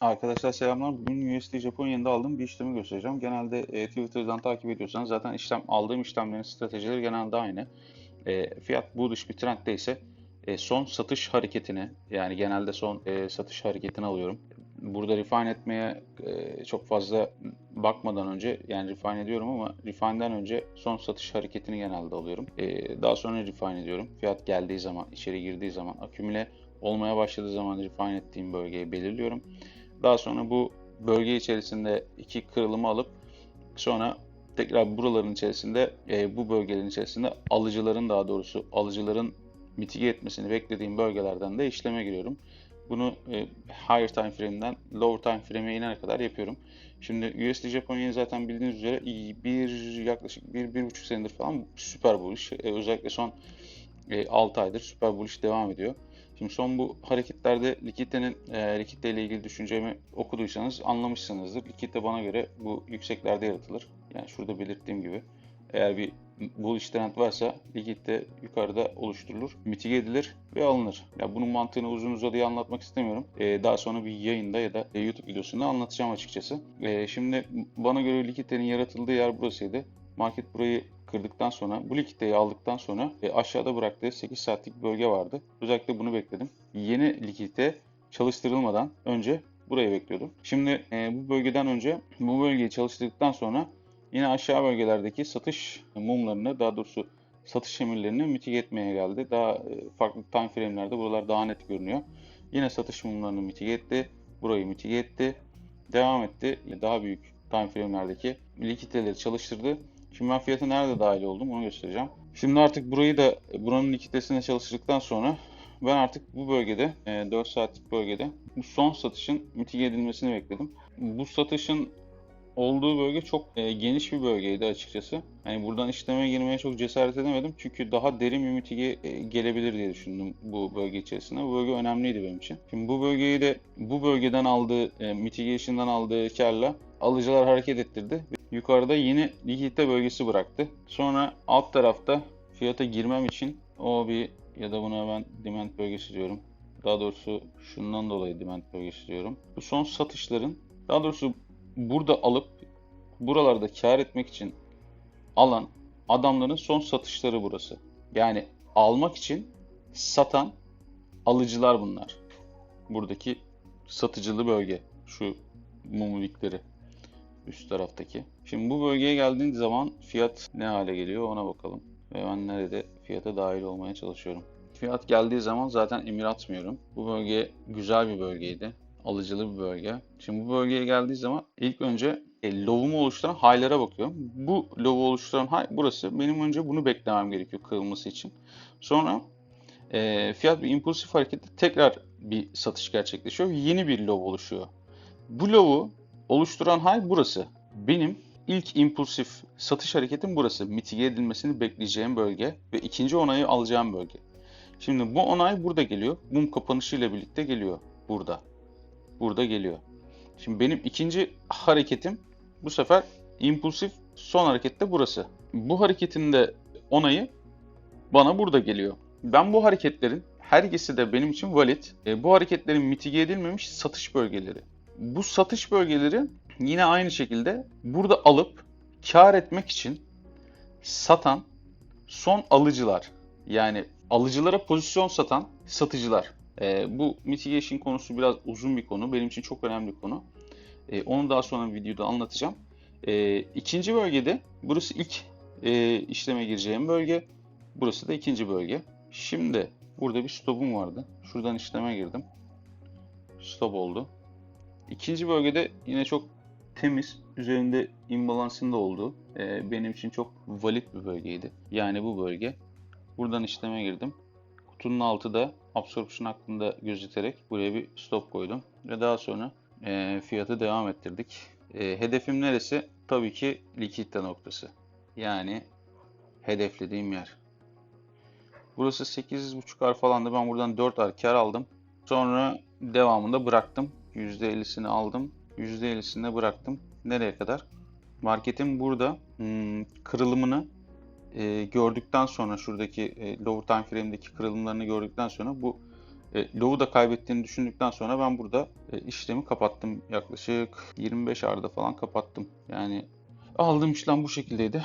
Arkadaşlar selamlar. Bugün USD Japonya'da aldığım bir işlemi göstereceğim. Genelde e, Twitter'dan takip ediyorsanız zaten işlem aldığım işlemlerin stratejileri genelde aynı. E, fiyat bullish bir trendde ise e, son satış hareketini yani genelde son e, satış hareketini alıyorum. Burada refine etmeye e, çok fazla bakmadan önce yani refine ediyorum ama refine'den önce son satış hareketini genelde alıyorum. E, daha sonra refine ediyorum. Fiyat geldiği zaman, içeri girdiği zaman, akümüle olmaya başladığı zaman refine ettiğim bölgeyi belirliyorum. Daha sonra bu bölge içerisinde iki kırılımı alıp sonra tekrar buraların içerisinde e, bu bölgelerin içerisinde alıcıların daha doğrusu alıcıların mitige etmesini beklediğim bölgelerden de işleme giriyorum. Bunu e, higher time frame'den lower time frame'e inene kadar yapıyorum. Şimdi USD Japonya'yı zaten bildiğiniz üzere bir yaklaşık bir, bir buçuk senedir falan süper bullish. E, özellikle son e, 6 aydır süper bullish devam ediyor. Şimdi son bu hareketlerde likiditenin e, likidite ile ilgili düşüncemi okuduysanız anlamışsınızdır. Likidite bana göre bu yükseklerde yaratılır. Yani şurada belirttiğim gibi. Eğer bir bullish trend varsa likidite yukarıda oluşturulur, mitige edilir ve alınır. Ya bunun mantığını uzun uzadıya anlatmak istemiyorum. Ee, daha sonra bir yayında ya da e, YouTube videosunda anlatacağım açıkçası. Ee, şimdi bana göre likiditenin yaratıldığı yer burasıydı. Market burayı kırdıktan sonra, bu likiditeyi aldıktan sonra e, aşağıda bıraktığı 8 saatlik bölge vardı. Özellikle bunu bekledim. Yeni likidite çalıştırılmadan önce burayı bekliyordum. Şimdi e, bu bölgeden önce bu bölgeyi çalıştırdıktan sonra yine aşağı bölgelerdeki satış mumlarını daha doğrusu satış emirlerini mitige etmeye geldi. Daha e, farklı time frame'lerde buralar daha net görünüyor. Yine satış mumlarını mitige etti. Burayı mitige etti. Devam etti. Daha büyük time frame'lerdeki likiditeleri çalıştırdı. Şimdi ben nerede dahil oldum onu göstereceğim. Şimdi artık burayı da buranın likiditesine çalıştırdıktan sonra ben artık bu bölgede 4 saatlik bölgede bu son satışın mitige edilmesini bekledim. Bu satışın olduğu bölge çok e, geniş bir bölgeydi açıkçası. Yani buradan işleme girmeye çok cesaret edemedim. Çünkü daha derin bir mitige e, gelebilir diye düşündüm bu bölge içerisinde. Bu bölge önemliydi benim için. Şimdi bu bölgeyi de bu bölgeden aldığı, e, mitigation'dan aldığı karla alıcılar hareket ettirdi. Yukarıda yeni likidite bölgesi bıraktı. Sonra alt tarafta fiyata girmem için o bir ya da buna ben demand bölgesi diyorum. Daha doğrusu şundan dolayı demand bölgesi diyorum. Bu son satışların daha doğrusu burada alıp buralarda kar etmek için alan adamların son satışları burası. Yani almak için satan alıcılar bunlar. Buradaki satıcılı bölge. Şu mumulikleri üst taraftaki. Şimdi bu bölgeye geldiğin zaman fiyat ne hale geliyor ona bakalım. Ve ben nerede fiyata dahil olmaya çalışıyorum. Fiyat geldiği zaman zaten emir atmıyorum. Bu bölge güzel bir bölgeydi. Alıcılı bir bölge. Şimdi bu bölgeye geldiği zaman ilk önce e, lovumu oluşturan high'lara bakıyorum. Bu lovu oluşturan high burası. Benim önce bunu beklemem gerekiyor kırılması için. Sonra e, fiyat bir impulsif harekette tekrar bir satış gerçekleşiyor. Yeni bir lov oluşuyor. Bu lovu oluşturan high burası. Benim ilk impulsif satış hareketim burası. Mitige edilmesini bekleyeceğim bölge ve ikinci onayı alacağım bölge. Şimdi bu onay burada geliyor. Mum kapanışı ile birlikte geliyor. Burada. Burada geliyor. Şimdi benim ikinci hareketim bu sefer impulsif son harekette burası. Bu hareketin de onayı bana burada geliyor. Ben bu hareketlerin her ikisi de benim için valid. E, bu hareketlerin mitige edilmemiş satış bölgeleri. Bu satış bölgeleri yine aynı şekilde burada alıp kar etmek için satan son alıcılar. Yani alıcılara pozisyon satan satıcılar. E, bu mitigation konusu biraz uzun bir konu. Benim için çok önemli bir konu. E, onu daha sonra videoda anlatacağım. E, ikinci bölgede burası ilk e, işleme gireceğim bölge. Burası da ikinci bölge. Şimdi burada bir stopum vardı. Şuradan işleme girdim. Stop oldu. İkinci bölgede yine çok temiz, üzerinde imbalansın da olduğu e, benim için çok valid bir bölgeydi. Yani bu bölge. Buradan işleme girdim. Kutunun altı da absorption hakkında gözeterek buraya bir stop koydum. Ve daha sonra e, fiyatı devam ettirdik. E, hedefim neresi? Tabii ki likidite noktası. Yani hedeflediğim yer. Burası 8.5R falandı. Ben buradan 4R kar aldım. Sonra devamında bıraktım. %50'sini aldım. %50'sini bıraktım. Nereye kadar? Marketin burada hmm, kırılımını e, gördükten sonra şuradaki e, lower time frame'deki kırılımlarını gördükten sonra bu e, low'u da kaybettiğini düşündükten sonra ben burada e, işlemi kapattım. Yaklaşık 25 arda falan kapattım. Yani aldığım işlem bu şekildeydi.